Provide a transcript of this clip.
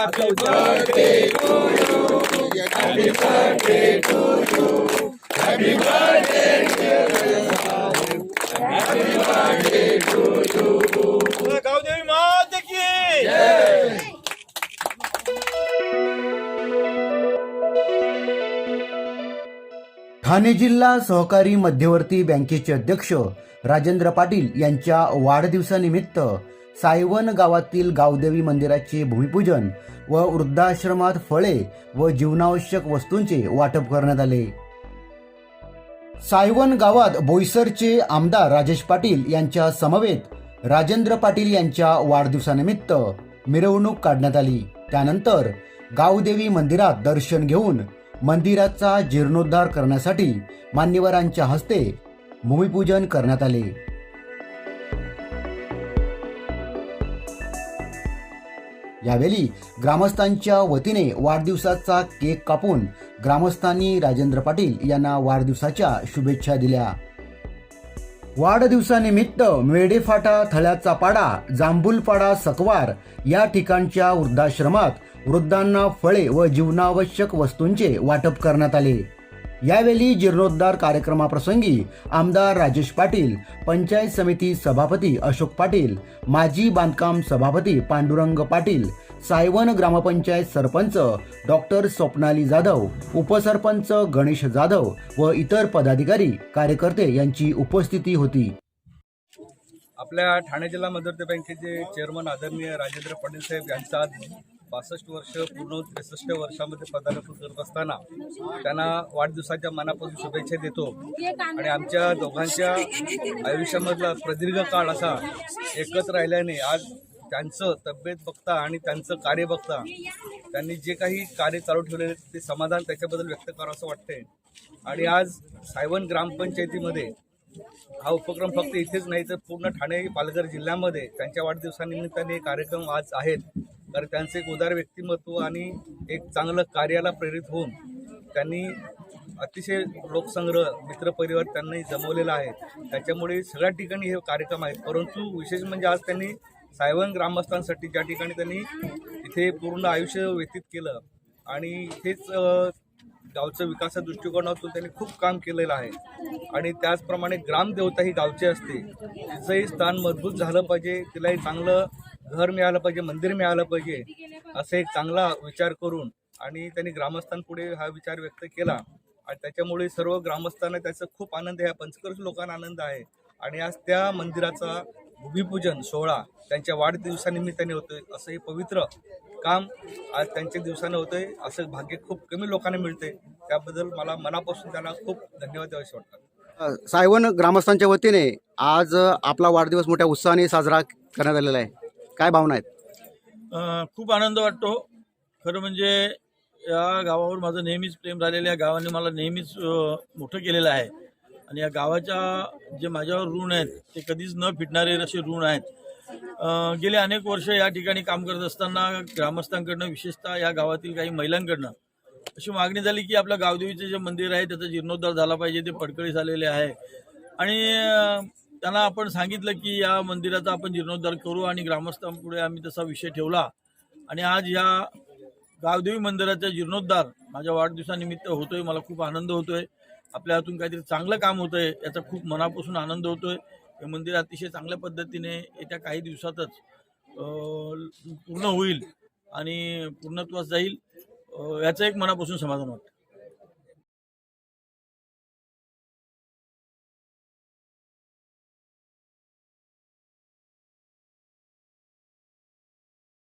Happy birthday to you. Happy birthday to you. Happy birthday dear Raju. Happy birthday to you. Gavdevi मात की ठाणे जिल्हा सहकारी मध्यवर्ती बँकेचे अध्यक्ष राजेंद्र पाटील यांच्या वाढदिवसानिमित्त सायवन गावातील गावदेवी मंदिराचे भूमिपूजन व वृद्धाश्रमात फळे व जीवनावश्यक वस्तूंचे वाटप करण्यात आले. सायवन गावात बोईसरचे आमदार राजेश पाटील यांच्या समवेत राजेंद्र पाटील यांच्या वाढदिवसानिमित्त मिरवणूक काढण्यात आली. त्यानंतर गावदेवी मंदिरात दर्शन घेऊन मंदिराचा जीर्णोद्धार करण्यासाठी मान्यवरांच्या हस्ते भूमिपूजन करण्यात आले. यावेळी ग्रामस्थांच्या वतीने वाढदिवसाचा केक कापून ग्रामस्थांनी राजेंद्र पाटील यांना वाढदिवसाच्या शुभेच्छा दिल्या. वाढदिवसानिमित्त मेडेफाटा थळ्याचा पाडा जांभूलपाडा सकवार या ठिकाणच्या वृद्धाश्रमात वृद्धांना फळे व जीवनावश्यक वस्तूंचे वाटप करण्यात आले. यावेळी जीर्णोद्धार कार्यक्रमाप्रसंगी आमदार राजेश पाटील पंचायत समिती सभापती अशोक पाटील माजी बांधकाम सभापती पांडुरंग पाटील सायवन ग्रामपंचायत सरपंच डॉक्टर स्वप्नाली जाधव उपसरपंच गणेश जाधव व इतर पदाधिकारी कार्यकर्ते यांची उपस्थिती होती. आपल्या ठाणे जिल्हा मध्यवर्ती बँकेचे चेअरमन आदरणीय राजेंद्र पाटील साहेब यांचा आज बासष्ट वर्ष पूर्ण त्रेसष्ट वर्षामध्ये पदार्पण करत असताना त्यांना वाढदिवसाच्या मनापासून शुभेच्छा देतो. आणि आमच्या दोघांच्या आयुष्यामधला प्रदीर्घ काळ असा एकत्र राहिल्याने आज त्यांचं तब्येत बघता आणि त्यांचं कार्य बघता त्यांनी जे काही कार्य चालू ठेवलेले ते समाधान त्याच्याबद्दल व्यक्त करावं असं वाटतंय. आणि आज सायवन ग्रामपंचायतीमध्ये हा उपक्रम फक्त इथेच नाही तर पूर्ण ठाणे पालघर जिल्ह्यामध्ये त्यांच्या वाढदिवसानिमित्ताने कार्यक्रम आज आहेत. कारण त्यांचं एक उदार व्यक्तिमत्व आणि एक चांगलं कार्याला प्रेरित होऊन त्यांनी अतिशय लोकसंग्रह मित्रपरिवार त्यांनी जमवलेला आहे. त्याच्यामुळे सगळ्या ठिकाणी हे कार्यक्रम आहेत. परंतु विशेष म्हणजे आज त्यांनी सायवन ग्रामस्थांसाठी ज्या ठिकाणी त्यांनी इथे पूर्ण आयुष्य व्यतीत केलं आणि इथेच अ, गावचं विकासा दृष्टिकोनातून त्यांनी खूप काम केलेलं आहे. आणि त्याचप्रमाणे ग्रामदेवता ही गावची असते. तिचंही स्थान मजबूत झालं पाहिजे. तिलाही चांगलं घर मिळालं पाहिजे मंदिर मिळालं पाहिजे असा एक चांगला विचार करून आणि त्यांनी ग्रामस्थांपुढे हा विचार व्यक्त केला. आणि त्याच्यामुळे सर्व ग्रामस्थांना त्याचा खूप आनंद आहे. पंचकर्ष लोकांना आनंद आहे. आणि आज त्या मंदिराचा भूमिपूजन सोहळा त्यांच्या वाढदिवसानिमित्ताने होतोय असं हे पवित्र काम आज त्यांच्या दिवसानं होतंय असं भाग्य खूप कमी लोकांना मिळते त्याबद्दल मला मनापासून त्यांना खूप धन्यवाद द्यावेसे वाटतात. सायवन ग्रामस्थांच्या वतीने आज आपला वाढदिवस मोठ्या उत्साहाने साजरा करण्यात आलेला आहे. काय भावना आहेत? खूप आनंद वाटतो. खरं म्हणजे या गावावर माझं नेहमीच प्रेम झालेलं या गावाने मला नेहमीच मोठं केलेलं आहे. आणि या गावाच्या जे माझ्यावर ऋण आहेत ते कधीच न फिटणारे असे ऋण आहेत. गेले अनेक वर्ष या ठिकाणी काम करत असताना ग्रामस्थांकडनं विशेषतः या गावातील काही महिलांकडनं अशी मागणी झाली की आपल्या गावदेवीचं जे मंदिर आहे त्याचा जीर्णोद्धार झाला पाहिजे ते पडकळी झालेले आहे. आणि त्यांना आपण सांगितलं की या मंदिराचा आपण जीर्णोद्धार करू आणि ग्रामस्थांपुढे आम्ही तसा विषय ठेवला. आणि आज या गावदेवी मंदिराचा जीर्णोद्धार माझ्या वाढदिवसानिमित्त होतोय. मला खूप आनंद होतोय. आपल्या हातून काहीतरी चांगलं काम होतंय याचा खूप मनापासून आनंद होतोय. हे मंदिर अतिशय चांगल्या पद्धतीने येत्या काही दिवसातच पूर्ण होईल आणि पूर्णत्वास जाईल. याचं एक मनापासून समाधान वाटतं.